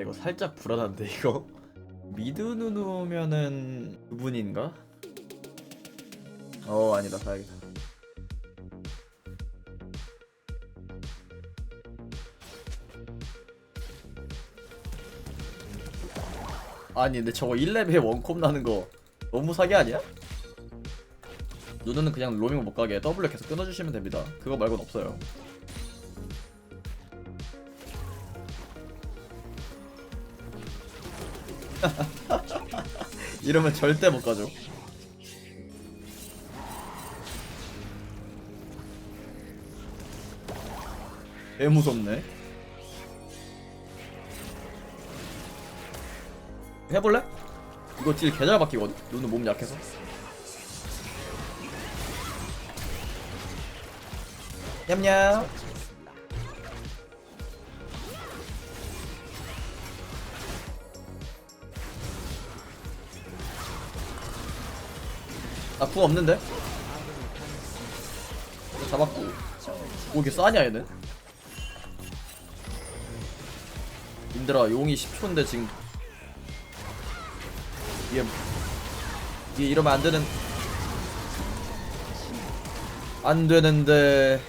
이거 살짝 불안한데 이거? 미드 누누면은 그분인가? 어 아니다. 가야겠다. 아니 근데 저거 1렙에 원콤 나는 거 너무 사기 아니야? 누누는 그냥 로밍 못 가게. W 계속 끊어주시면 됩니다. 그거 말고는 없어요 이러면 절대 못 가죠. 개 무섭네. 해볼래? 이거 딜 개잘 바뀌거든? 눈은 몸 약해서. 냠냠. 나궁 없는데? 잡았고. 오, 이게 싸냐, 얘는? 님들아, 용이 10초인데 지금. 얘, 얘 이러면 안 되는. 안 되는데.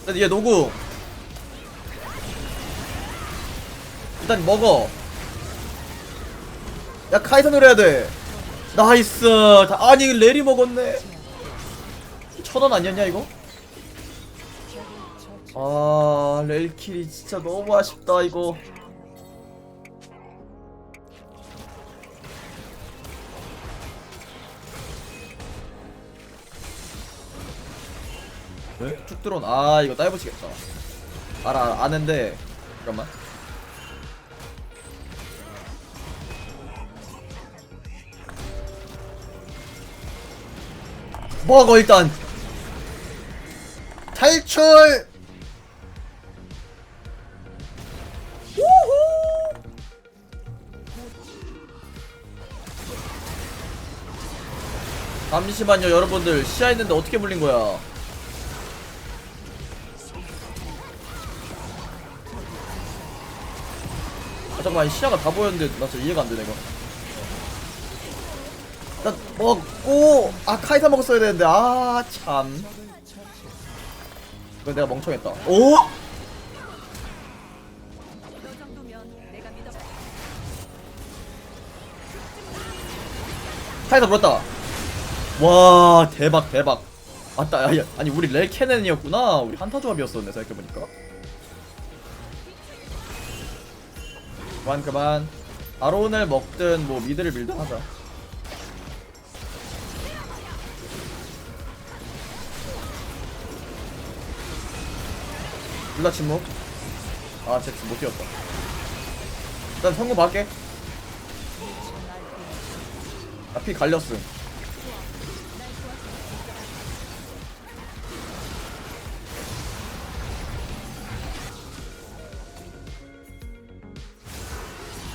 일단 얘 노구. 일단 먹어. 야, 카이선으로 해야 돼. 나이스. 다- 아니 레리 먹었네. 천원 아니었냐 이거? 아 렐킬이 진짜 너무 아쉽다 이거. 네? 쭉 들어온 아 이거 따해보시겠다. 알아 아는데 잠깐만 먹어 일단. 탈출! 우후! 잠시만요 여러분들. 시야 있는데 어떻게 물린 거야? 아 잠깐만 시야가 다 보였는데 나 진짜 이해가 안 되네 이거 나 먹고 아 카이사 먹었어야 되는데 아 참. 이거 내가 멍청했다. 오. 카이사 물었다. 와 대박 대박. 맞다 야, 야, 아니 우리 렐캐넨이었구나. 우리 한타 조합이었었네 생각해보니까. 그만 그만. 아론을 먹든 뭐 미드를 밀든 하자 둘다 침묵? 아 잭스 못 뛰었다. 일단 성공 받게. 나피 갈렸음.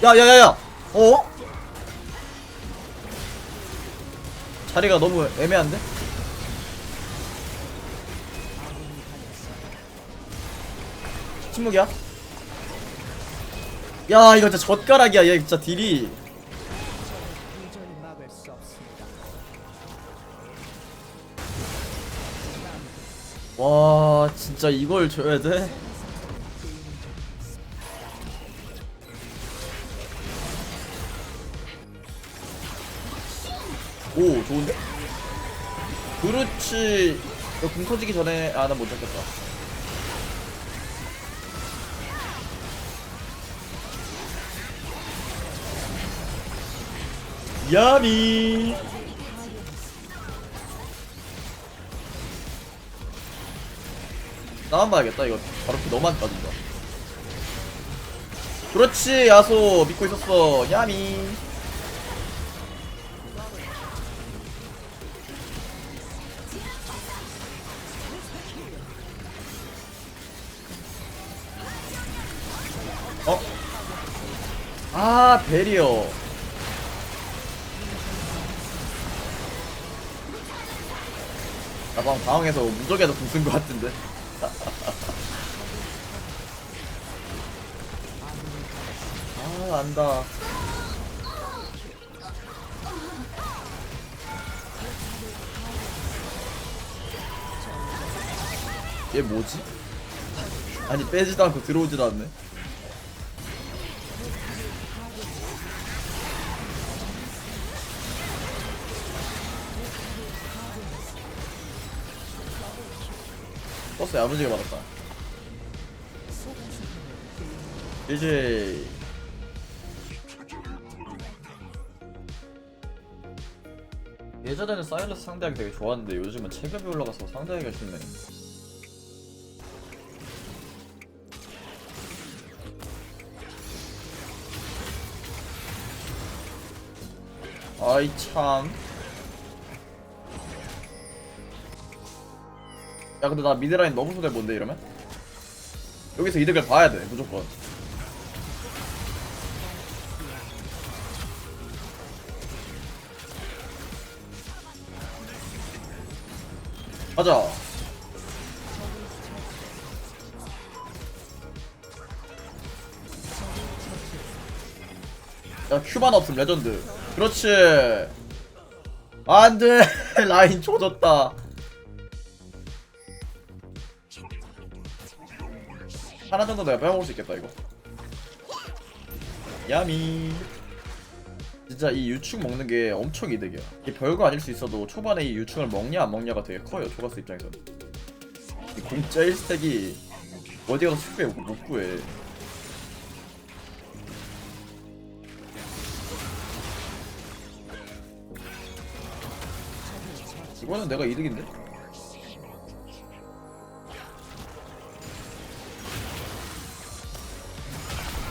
야야야야! 어? 자리가 너무 애매한데? 침묵이야? 야 이거 진짜 젓가락이야 얘 진짜 딜이. 와 진짜 이걸 줘야 돼? 오 좋은데? 그렇지 이거 궁 터지기 전에 아 나 못 잡겠다 야미. 나만 봐야겠다 이거. 바로 피 너무 안 빠진다 그렇지 야소. 믿고 있었어. 야미. 어? 아 베리어 나방 방황해서 무적에서 궁쓴 것 같은데. 아아 안다. 얘 뭐지? 아니 빼지도 않고 들어오지도 않네 버스 야무지게 받았다 이제 예전에는 사일러스 상대하기 되게 좋았는데 요즘은 체급이 올라가서 상대하기가 쉽네 아이 참. 야 근데 나 미드라인 너무 손해 본데 이러면? 여기서 이득을 봐야 돼 무조건. 가자. 야 큐만 없음 레전드. 그렇지. 안돼 라인 조졌다. 하나 정도 내가 빼먹을 수 있겠다 이거. 야미. 진짜 이 유충 먹는 게 엄청 이득이야. 이게 별거 아닐 수 있어도 초반에 이 유충을 먹냐 안 먹냐가 되게 커요 초가스 입장에서는. 이 공짜 1스택이 어디 가서 쉽게 못 구해. 이거는 내가 이득인데?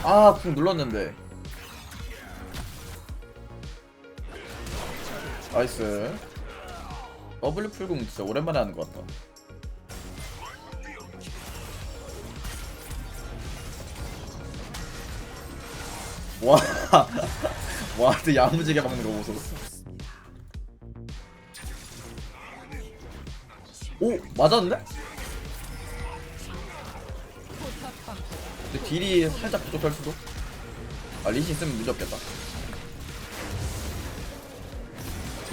아, 궁 눌렀는데. 나이스. W 풀궁 진짜 오랜만에 하는 것 같다. 와, 와, 근데 야무지게 막는 거 보소. 오, 맞았는 근데 딜이 살짝 부족할 수도. 아, 리시 있으면 문제 없겠다.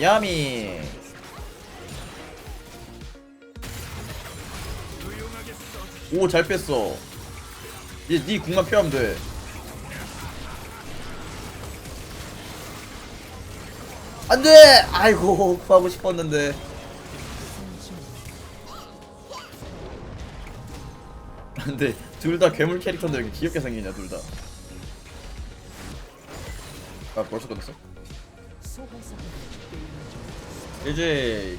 야미. 오, 잘 뺐어. 이제 네 궁만 피하면 돼. 안 돼! 아이고, 구하고 싶었는데. 근데 둘 다 괴물 캐릭터인데 왜 이렇게 귀엽게 생기냐, 둘 다. 아, 벌써 끝났어? 이제